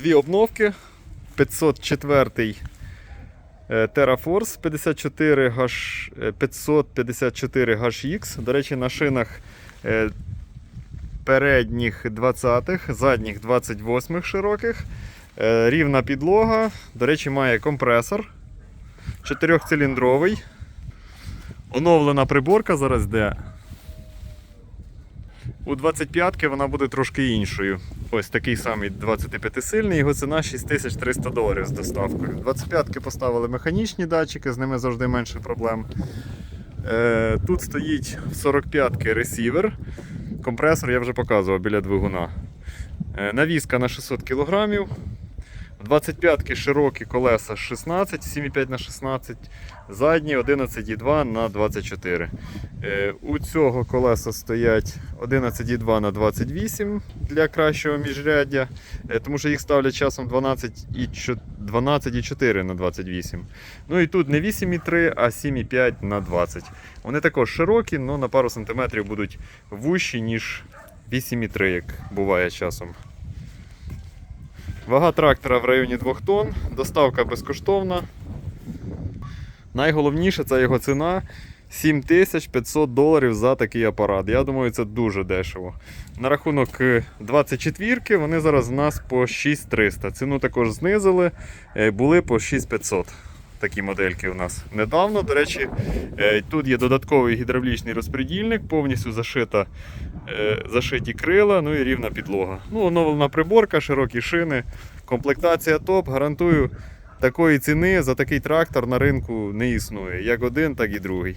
Дві обновки. 504 е, TerraForce 54 H, е, 554 HX. До речі, на шинах е, передніх 20-х, задніх 28-х широких. Е, Рівна підлога. До речі, має компресор. Чотирьохциліндровий. Оновлена приборка зараз йде. У 25-ки вона буде трошки іншою. Ось такий самий 25-сильний, його ціна 6300 доларів з доставкою. 25-ки поставили механічні датчики, з ними завжди менше проблем. Е, тут стоїть в 45-ки ресівер. Компресор я вже показував біля двигуна. Е, навіска на 600 кг. 25-ки широкі колеса 16, 7,5 на 16, задні 11,2 на 24. Е, У цього колеса стоять 11,2 на 28 для кращого міжряддя, е, тому що їх ставлять часом 12,4 12,4 на 28. Ну і тут не 8,3, а 7,5 на 20. Вони також широкі, але на пару сантиметрів будуть вущі, ніж 8,3, як буває часом. Вага трактора в районі 2 тонн, доставка безкоштовна. Найголовніше це його ціна 7500 доларів за такий апарат. Я думаю, це дуже дешево. На рахунок 24-ки вони зараз в нас по 6300. Ціну також знизили, е, були по 6500. Такі модельки у нас недавно. До речі, е, тут є додатковий гідравлічний розпредільник, повністю зашита, е, зашиті крила, ну і рівна підлога. Ну, оновлена приборка, широкі шини, комплектація топ. Гарантую, такої ціни за такий трактор на ринку не існує. Як один, так і другий.